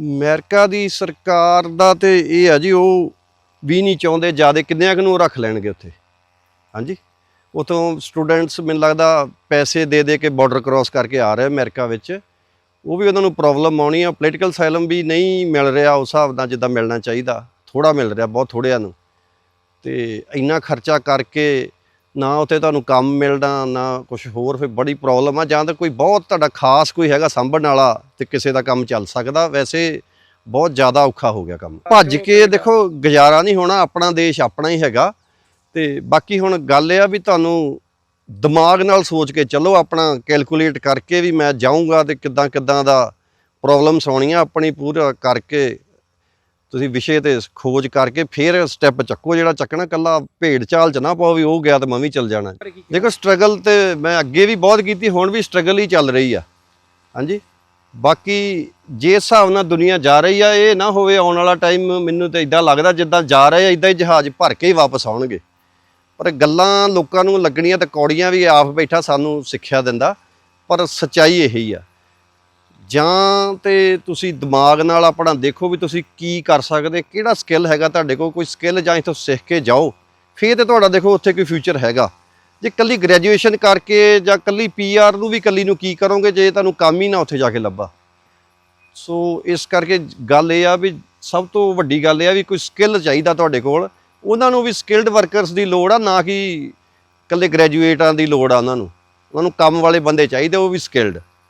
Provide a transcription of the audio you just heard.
America ਦੀ ਸਰਕਾਰ ਦਾ ਤੇ ਇਹ ਆ ਜੀ, ਉਹ ਵੀ ਨਹੀਂ ਚਾਹੁੰਦੇ, ਜ਼ਿਆਦਾ ਕਿੰਨਿਆਂ ਕੁ ਨੂੰ ਰੱਖ ਲੈਣਗੇ ਉੱਥੇ? ਹਾਂਜੀ? ਉਤੋਂ ਸਟੂਡੈਂਟਸ ਮੈਨੂੰ ਲੱਗਦਾ ਪੈਸੇ ਦੇ ਦੇ ਕੇ ਬਾਰਡਰ ਕ੍ਰਾਸ ਕਰਕੇ ਆ ਰਹੇ ਅਮਰੀਕਾ ਵਿੱਚ। ਉਹ ਵੀ ਉਹਨਾਂ ਨੂੰ ਪ੍ਰੋਬਲਮ ਆਉਣੀ ਆ। ਪੋਲੀਟੀਕਲ ਸਾਈਲਮ ਵੀ ਨਹੀਂ ਮਿਲ ਰਿਹਾ ਉਸ ਹਿਸਾਬ ਨਾਲ ਜਿੱਦਾਂ ਮਿਲਣਾ ਚਾਹੀਦਾ। ਥੋੜਾ ਮਿਲ ਰਿਹਾ, ਬਹੁਤ ਥੋੜਿਆਂ ਨੂੰ। ਤੇ ਇੰਨਾ ਖਰਚਾ ਕਰਕੇ ਨਾ ਉੱਥੇ ਤੁਹਾਨੂੰ ਕੰਮ ਮਿਲਣਾ, ਨਾ ਕੁਝ ਹੋਰ, ਫਿਰ ਬੜੀ ਪ੍ਰੋਬਲਮ ਆ। ਜਾਂ ਤਾਂ ਕੋਈ ਬਹੁਤ ਤੁਹਾਡਾ ਖਾਸ ਕੋਈ ਹੈਗਾ ਸਾਂਭਣ ਵਾਲਾ ਤੇ ਕਿਸੇ ਦਾ ਕੰਮ ਚੱਲ ਸਕਦਾ, ਵੈਸੇ ਬਹੁਤ ਜ਼ਿਆਦਾ ਔਖਾ ਹੋ ਗਿਆ ਕੰਮ। ਭੱਜ ਕੇ ਦੇਖੋ, ਗੁਜ਼ਾਰਾ ਨਹੀਂ ਹੋਣਾ, ਆਪਣਾ ਦੇਸ਼ ਆਪਣਾ ਹੀ ਹੈਗਾ। ਤੇ ਬਾਕੀ ਹੁਣ ਗੱਲ ਇਹ ਆ ਵੀ ਤੁਹਾਨੂੰ ਦਿਮਾਗ ਨਾਲ ਸੋਚ ਕੇ ਚੱਲੋ, ਆਪਣਾ ਕੈਲਕੂਲੇਟ ਕਰਕੇ ਵੀ ਮੈਂ ਜਾਊਂਗਾ ਤੇ ਕਿੱਦਾਂ ਕਿੱਦਾਂ ਦਾ ਪ੍ਰੋਬਲਮਸ ਆਉਣੀਆਂ, ਆਪਣੀ ਪੂਰਾ ਕਰਕੇ ਤੁਸੀਂ ਵਿਸ਼ੇ ਤੇ ਖੋਜ ਕਰਕੇ ਫਿਰ ਸਟੈਪ ਚੱਕੋ ਜਿਹੜਾ ਚੱਕਣਾ ਕੱਲਾ ਭੇਡ ਚਾਲ ਚ ਨਾ ਪਾਓ ਵੀ ਉਹ ਗਿਆ ਤੇ ਮੈਂ ਵੀ ਚੱਲ ਜਾਣਾ। ਦੇਖੋ ਸਟਰਗਲ ਤੇ ਮੈਂ ਅੱਗੇ ਵੀ ਬਹੁਤ ਕੀਤੀ ਹੁਣ ਵੀ ਸਟਰਗਲ ਹੀ ਚੱਲ ਰਹੀ ਆ। ਹਾਂਜੀ? ਬਾਕੀ ਜੇ ਹਿਸਾਬ ਨਾਲ ਦੁਨੀਆ ਜਾ ਰਹੀ ਆ ਇਹ ਨਾ ਹੋਵੇ ਆਉਣ ਵਾਲਾ ਟਾਈਮ ਮੈਨੂੰ ਤਾਂ ਇਦਾਂ ਲੱਗਦਾ ਜਿੱਦਾਂ ਜਾ ਰਹੇ ਆ ਇਦਾਂ ਹੀ ਜਹਾਜ਼ ਭਰ ਕੇ ਹੀ ਵਾਪਸ ਆਉਣਗੇ। ਪਰ ਗੱਲਾਂ ਲੋਕਾਂ ਨੂੰ ਲੱਗਣੀਆਂ ਤੇ ਕੌੜੀਆਂ ਵੀ ਆਪ ਬੈਠਾ ਸਾਨੂੰ ਸਿੱਖਿਆ ਦਿੰਦਾ ਪਰ ਸੱਚਾਈ ਇਹੀ ਆ। ਜਾਂ ਤੇ ਤੁਸੀਂ ਦਿਮਾਗ ਨਾਲ ਆਪਣਾ ਦੇਖੋ ਵੀ ਤੁਸੀਂ ਕੀ ਕਰ ਸਕਦੇ, ਕਿਹੜਾ ਸਕਿੱਲ ਹੈਗਾ ਤੁਹਾਡੇ ਕੋਲ, ਕੋਈ ਸਕਿੱਲ ਜਾਂ ਇਥੋਂ ਸਿੱਖ ਕੇ ਜਾਓ। ਫੇਰ ਤੇ ਤੁਹਾਡਾ ਦੇਖੋ ਉੱਥੇ ਕੋਈ ਫਿਊਚਰ ਹੈਗਾ। ਜੇ ਕੱਲੀ ਗ੍ਰੈਜੂਏਸ਼ਨ ਕਰਕੇ ਜਾਂ ਕੱਲੀ ਪੀਆਰ ਨੂੰ ਵੀ ਕੱਲੀ ਨੂੰ ਕੀ ਕਰੋਗੇ, ਜੇ ਤੁਹਾਨੂੰ ਕੰਮ ਹੀ ਨਾ ਉੱਥੇ ਜਾ ਕੇ ਲੱਭਾ। ਸੋ ਇਸ ਕਰਕੇ ਗੱਲ ਇਹ ਆ ਵੀ ਸਭ ਤੋਂ ਵੱਡੀ ਗੱਲ ਇਹ ਆ ਵੀ ਕੋਈ ਸਕਿੱਲ ਚਾਹੀਦਾ ਤੁਹਾਡੇ ਕੋਲ। ਉਹਨਾਂ ਨੂੰ ਵੀ ਸਕਿਲਡ ਵਰਕਰਸ ਦੀ ਲੋੜ ਆ, ਨਾ ਕਿ ਕੱਲੇ ਗ੍ਰੈਜੂਏਟਾਂ ਦੀ ਲੋੜ ਆ ਉਹਨਾਂ ਨੂੰ। ਉਹਨਾਂ ਨੂੰ ਕੰਮ ਵਾਲੇ ਬੰਦੇ ਚਾਹੀਦੇ, ਉਹ ਵੀ ਸਕਿਲਡ